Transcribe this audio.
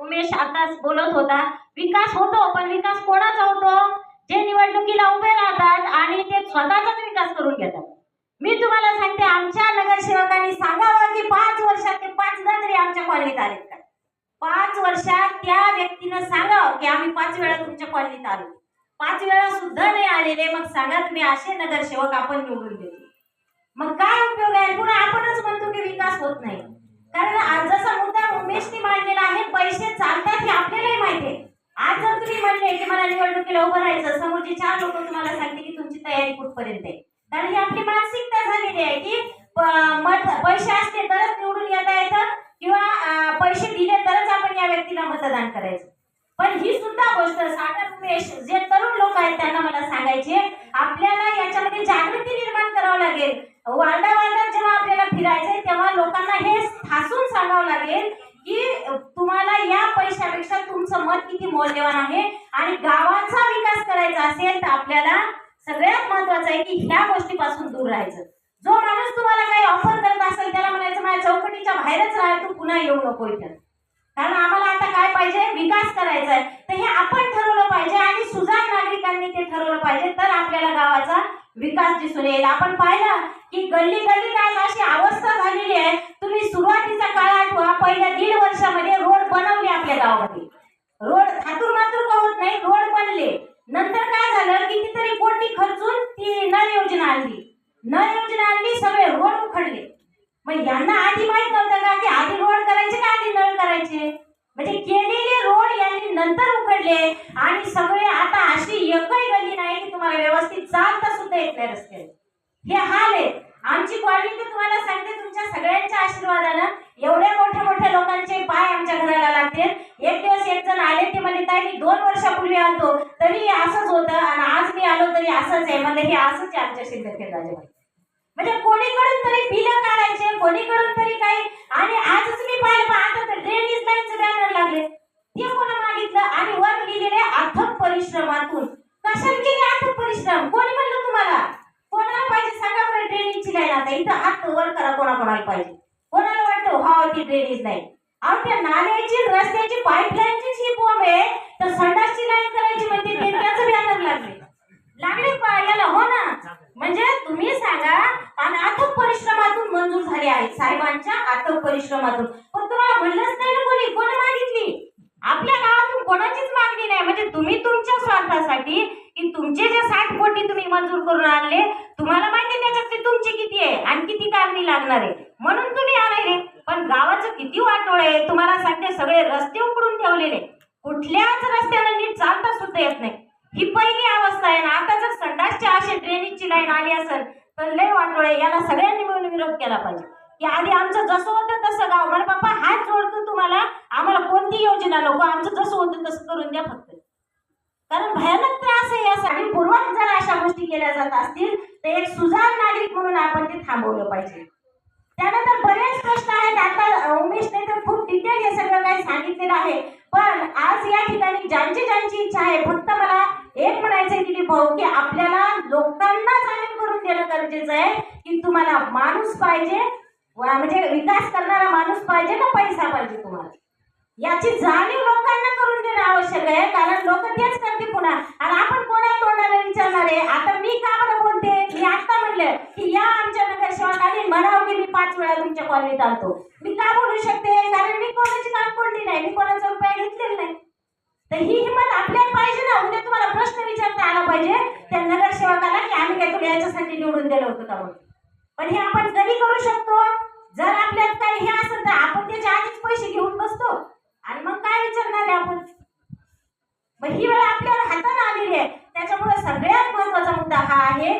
उमेश आताच बोलत होता विकास होतो पण विकास कोणाचा होतो? जे निवडणुकीला उभे राहतात आणि ते स्वतःचाच विकास करून घेतात. मी तुम्हाला सांगते आमच्या नगरसेवकांनी सांगावं की पाच वर्षात ते पाचदा तरी आमच्या कॉलनीत आलेत का? पाच वर्षात त्या व्यक्तीनं सांगावं की आम्ही पाच वेळा तुमच्या कॉलनीत आलो. पाच वेळा सुद्धा नाही आलेले मग सांगा तुम्ही असे नगरसेवक आपण निवडून देतो मग काय उपयोग आहे पुन्हा आपणच म्हणतो की विकास होत नाही कारण आज जसा मुद्दा उमेशने मांडलेला आहे पैसे चालतात हे आपल्यालाही माहिती आहे. आज जर तुम्ही म्हणले की मला निवडणुकीला उभं राहायचं समोरचे चार लोक तुम्हाला सांगते की तुमची तयारी कुठपर्यंत आहे. कारण ही आपली मानसिकता झालेली आहे की मत पैसे असते तरच निवडून येता येतं किंवा पैसे दिले तरच आपण या व्यक्तीला मतदान करायचं. पण ही सुद्धा गोष्ट साखर जे तरुण लोक आहेत त्यांना मला सांगायचे मत किती मौल्यवान आहे आणि गावाचा विकास करायचा असेल तर आपल्याला सगळ्यात महत्वाचं आहे की ह्या गोष्टीपासून दूर राहायचं. जो माणूस तुम्हाला काही ऑफर करत असेल त्याला म्हणायचं माझ्या चौकटीच्या बाहेरच राहा तू पुन्हा येऊ नको इथं. कारण आम्हाला आता काय पाहिजे? विकास करायचा आहे. तर हे आपण ठरवलं पाहिजे आणि सुजाण नागरिकांनी ते ठरवलं पाहिजे तर आपल्याला गावाचा विकास दिसून येईल. आपण पाहिलं की गल्ली गल्ली आज अशी अवस्था झालेली आहे. तुम्ही सुरुवातीचा काळ आठवा पहिल्या दीड वर्षामध्ये रोड बनवले आपल्या गावामध्ये. रोड थातूर मातूर होत नाही रोड बनले. नंतर काय झालं? कितीतरी कोटी खर्चून ती नळ योजना आणली. नळ योजना आणली सगळे रोड उखडले. मग यांना आधी माहीत नव्हतं का की आधी रोड करायचे का आधी नळ करायचे? म्हणजे केलेले रोड यांनी नंतर उघडले आणि सगळे आता अशी एकही गल्ली नाही की तुम्हाला व्यवस्थित चालता सुद्धा येत नाही रस्त्याने हे हाल आहे आमची कॉलनी तर तुम्हाला सांगते तुमच्या सगळ्यांच्या आशीर्वादानं एवढ्या मोठ्या मोठ्या लोकांचे पाय आमच्या घराला लागतील. एक दिवस एक जण आले ते म्हणत आहे मी दोन वर्षापूर्वी आलतो तरी असंच होतं आणि आज मी आलो तरी असंच आहे. म्हणलं हे असंच आहे आमच्या शिंदखेड म्हणजे कोणीकडून तरी बिलं काढायचे कोणीकडून तरी काही. आणि आजच मी पाहिलं आता तर ड्रेनेज लाईनचे बॅनर लागले. ते कोणा मागितलं? आणि वर लिहिलेले अथक परिश्रमातून कशाला केले अथक परिश्रम कोणी म्हणलं तुम्हाला कोणाला पाहिजे सांगा बरं ड्रेनेजची लाईन आता इथं हात वर करा कोणाकोणाला पाहिजे. कोणाला वाटतो हा ती ड्रेनेज नाही. अहो त्या नाल्याची रस्त्याची पाईपलाईनची ही बॉम्ब आहे तर संडासची लाईन करायची म्हणजे त्याचं बॅनर लागले. लागले याला हो ना. म्हणजे तुम्ही सांगा आणि अथक परिश्रमातून मंजूर झाले आहे साहेबांच्या अथक परिश्रमातून. पण तुम्हाला म्हणलंच नाही ना कोणी. कोण मागितली? आपल्या गावातून कोणाचीच मागणी नाही. म्हणजे तुम्ही तुमच्या स्वार्थासाठी की तुमचे जे साठ कोटी तुम्ही मंजूर करून आणले तुम्हाला माहिती तुमची किती आहे? आणि किती कारणी लागणार आहे? म्हणून तुम्ही आले पण गावाचं किती वाटोळ आहे? तुम्हाला सांगते सगळे रस्ते उकडून ठेवलेले कुठल्याच रस्त्याला नीट चालता सुद्धा येत नाही. ही पहिली अवस्था आहे ना. आता जर संडासच्या अशी ड्रेनेजची लाईन आली असेल तर लय वाटोळ आहे. याला सगळ्यांनी मिळून विरोध केला पाहिजे. की आधी आमचं जसं होतं तसं गाव. बरं बाप्पा हात जोडतो तुम्हाला. आम्हाला कोणती योजना नको? आमचं जसं होतं तसं करून द्या फक्त. कारण भयानक त्रास आहे यासाठी पूर्वक जर अशा गोष्टी केल्या जात असतील तर एक सुजाण नागरिक म्हणून आपण ते थांबवलं पाहिजे. त्यानंतर बरेच प्रश्न आहेत. आता उमेशने तर खूप डिटेल हे सगळं काही सांगितलेलं आहे. पण आज या ठिकाणी ज्यांची ज्यांची इच्छा आहे फक्त मला एक म्हणायचं दिलीप भाऊ की आपल्याला लोकांना जाणीव करून देणं गरजेचं आहे की तुम्हाला माणूस पाहिजे. म्हणजे विकास करणारा माणूस पाहिजे ना पैसा पाहिजे तुम्हाला? याची जाणीव लोकांना करून देणं आवश्यक आहे कारण लोक तेच करते पुन्हा. आणि आपण कोणा तोंडाला विचारणार आहे आता मी का बरं बोलते? मी आता म्हणलं की या आमच्या नगरसेवकाने म्हणावं की मी पाच वेळा तुमच्या कॉलनीत आणतो. मी का बोलू शकते? कारण मी कोणाची काम कोणती नाही मी कोणाचा रुपया घेतलेला नाही. तर ही हिंमत आपल्याला पाहिजे ना उद्या तुम्हाला प्रश्न विचारता आला पाहिजे. त्या नगरसेवकाला की आम्ही काय तुला याच्यासाठी निवडून दिलं होतं का म्हणून. पण हे आपण कधी करू शकतो? जर आपल्यात काही हे असेल तर आपण त्याच्या आधीच पैसे घेऊन बसतो आणि मग काय विचारणार आहे आपण दहा आहे.